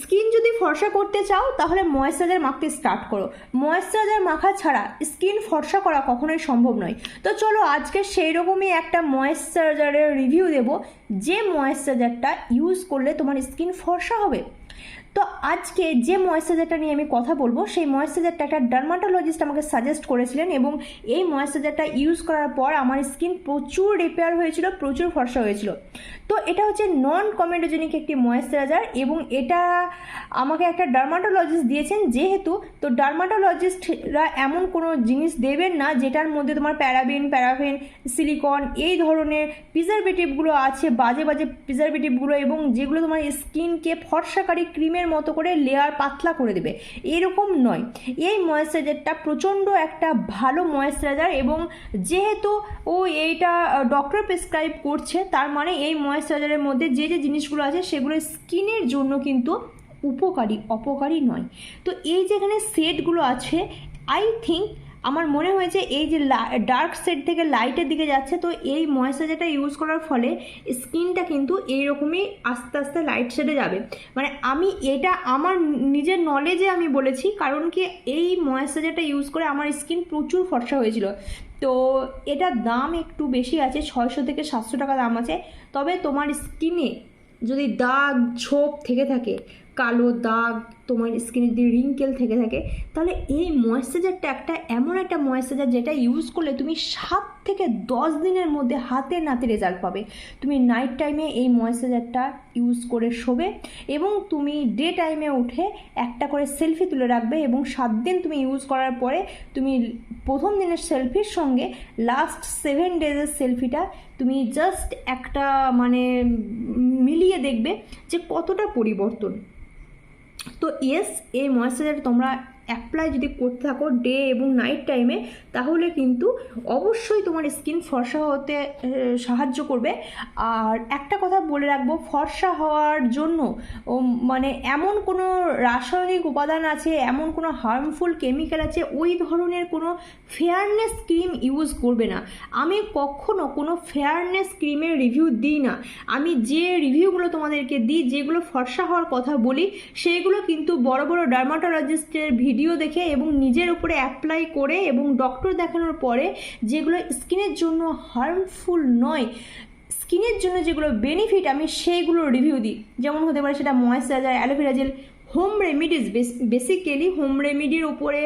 Skin যদি ফর্সা করতে চাও, তাহলে ময়েশ্চারাইজার মাখতে স্টার্ট করো। ময়েশ্চারাইজার মাখা ছাড়া স্কিন ফর্সা করা কখনোই সম্ভব নয়। তো চলো আজকে সেই রকমই একটা ময়েশ্চারাইজারের রিভিউ দেব। যে ময়েশ্চারাইজারটা ইউজ করলে তোমার স্কিন ফর্সা হবে। তো আজকে যে ময়েশ্চারাইজারটা নিয়ে আমি কথা বলব, সেই ময়েশ্চারাইজারটা একটা ডার্মাটোলজিস্ট আমাকে সাজেস্ট করেছিলেন এবং এই ময়েশ্চারাইজারটা ইউজ করার পর আমার স্কিন প্রচুর রিপেয়ার হয়েছিল, প্রচুর ফর্সা হয়েছিল। তো এটা হচ্ছে নন কমেডোজেনিক একটি ময়েশ্চারাইজার এবং এটা আমাকে একটা ডার্মাটোলজিস্ট দিয়েছেন যেহেতু, তো ডার্মাটোলজিস্টরা এমন কোনো জিনিস দেবেন না যেটার মধ্যে তোমার প্যারাবিন প্যারাফিন সিলিকন এই ধরনের প্রিজারভেটিভগুলো আছে, বাজে বাজে প্রিজারভেটিভগুলো এবং যেগুলো তোমার স্কিনকে ফর্সাকারী ক্রিমের মতো করে লেয়ার পাতলা করে দেবে। এরকম নয়। এই ময়েশ্চারাইজারটা প্রচণ্ড একটা ভালো ময়েশ্চারাইজার এবং যেহেতু ও এইটা ডক্টর প্রেসক্রাইব করছে, তার মানে এই ময়েশ্চারাইজারের মধ্যে যে যে জিনিসগুলো আছে, সেগুলো স্কিনের জন্য কিন্তু উপকারী, অপকারী নয়। তো এই যেখানে সেটগুলো আছে আই থিঙ্ক আমার মনে হয়েছে এই যে ডার্ক সেট থেকে লাইটের দিকে যাচ্ছে, তো এই ময়েশ্চারাইজারটা ইউজ করার ফলে স্কিনটা কিন্তু এইরকমই আস্তে আস্তে লাইট শেডে যাবে। মানে আমি এটা আমার নিজের নলেজে আমি বলেছি, কারণ কি এই ময়েশ্চারাইজারটা ইউজ করে আমার স্কিন প্রচুর ফর্সা হয়েছিল। তো এটার দাম একটু বেশি আছে, ছয়শো থেকে সাতশো টাকা দাম আছে। তবে তোমার স্কিনে যদি দাগ, ছোপ থেকে থাকে কালো দাগ, তোমার স্কিনে যদি রিঙ্কেল থেকে থাকে, তাহলে এই ময়েশ্চারাইজারটা একটা এমন একটা ময়েশ্চারাইজার যেটা ইউজ করলে তুমি সাত থেকে দশ দিনের মধ্যে হাতে নাতে রেজাল্ট পাবে। তুমি নাইট টাইমে এই ময়েশ্চারাইজারটা ইউজ করে শোবে এবং তুমি ডে টাইমে উঠে একটা করে সেলফি তুলে রাখবে এবং সাত দিন তুমি ইউজ করার পরে তুমি প্রথম দিনের সেলফির সঙ্গে লাস্ট সেভেন ডেজের সেলফিটা তুমি জাস্ট একটা মানে মিলিয়ে দেখবে যে কতটা পরিবর্তন। তো ইয়েস এই ময়েশ্চারাইজার তোমরা অ্যাপ্লাই যদি করতে থাকো ডে এবং নাইট টাইমে তাহলে কিন্তু অবশ্যই তোমার স্কিন ফর্সা হতে সাহায্য করবে। আর একটা কথা বলে রাখব, ফর্সা হওয়ার জন্য মানে এমন কোনো রাসায়নিক উপাদান আছে, এমন কোনো হার্মফুল কেমিক্যাল আছে, ওই ধরনের কোনো ফেয়ারনেস ক্রিম ইউজ করবে না। আমি কখনো কোনো ফেয়ারনেস ক্রিমের রিভিউ দিই না। আমি যে রিভিউগুলো তোমাদেরকে দিই, যেগুলো ফর্সা হওয়ার কথা বলি সেইগুলো কিন্তু বড় বড় ডার্মাটোলজিস্টের ভিডিও দেখে এবং নিজের উপরে অ্যাপ্লাই করে এবং ডক্টর দেখানোর পরে যেগুলো স্কিনের জন্য হার্মফুল নয় স্কিনের জন্য যেগুলো বেনিফিট আমি সেইগুলো রিভিউ দিই। যেমন হতে পারে সেটা moisturiser aloe vera gel home remedies basically home রেমিডির উপরে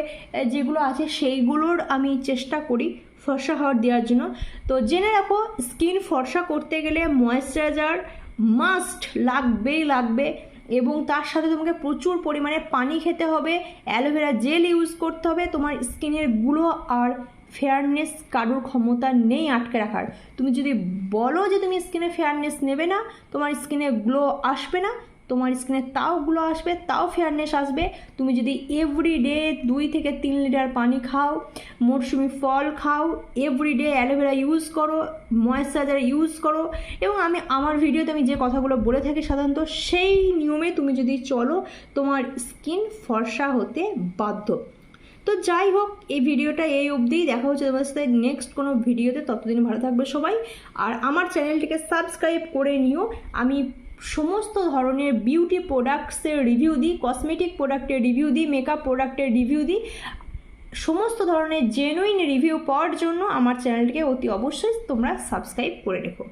যেগুলো আছে সেইগুলোর আমি চেষ্টা করি ফর্সা হওয়ার দেওয়ার জন্য। তো জেনে রাখো স্কিন ফর্সা করতে গেলে ময়েশ্চারাইজার মাস্ট লাগবেই লাগবে। এবং তার সাথে তোমাকে প্রচুর পরিমাণে পানি খেতে হবে, অ্যালোভেরা জেল ইউজ করতে হবে, তোমার স্কিনেরগুলো আর ফেয়ারনেস কারোর ক্ষমতা নেই আটকে রাখার। তুমি যদি বলো যে তুমি স্কিনে ফেয়ারনেস নেবে না, তোমার স্কিনে গ্লো আসবে না তোমার স্কিনে তাও গ্লো আসবে, তাও ফেয়ারনেস আসবে। তুমি যদি এভরিডে দুই থেকে তিন লিটার পানি খাও, মরশুমি ফল খাও এভরিডে অ্যালোভেরা ইউজ করো ময়েশ্চারাইজার ইউজ করো এবং আমি, আমার ভিডিওতে আমি যে কথাগুলো বলে থাকি সাধারণত সেই নিয়মে তুমি যদি চলো, তোমার স্কিন ফর্সা হতে বাধ্য। তো যাই হোক, এই ভিডিওটা এই অবধিই দেখা হচ্ছে তোমার সাথে নেক্সট কোনো ভিডিওতে ততদিন ভালো থাকবে সবাই। আর আমার চ্যানেলটিকে সাবস্ক্রাইব করে নিও। আমি সমস্ত ধরনের বিউটি প্রোডাক্টসের রিভিউ দিই কসমেটিক প্রোডাক্টের রিভিউ দিই মেকআপ প্রোডাক্টের রিভিউ দিই। সমস্ত ধরনের জেনুইন রিভিউ পাওয়ার জন্য আমার চ্যানেলটিকে অতি অবশ্যই তোমরা সাবস্ক্রাইব করে রেখো।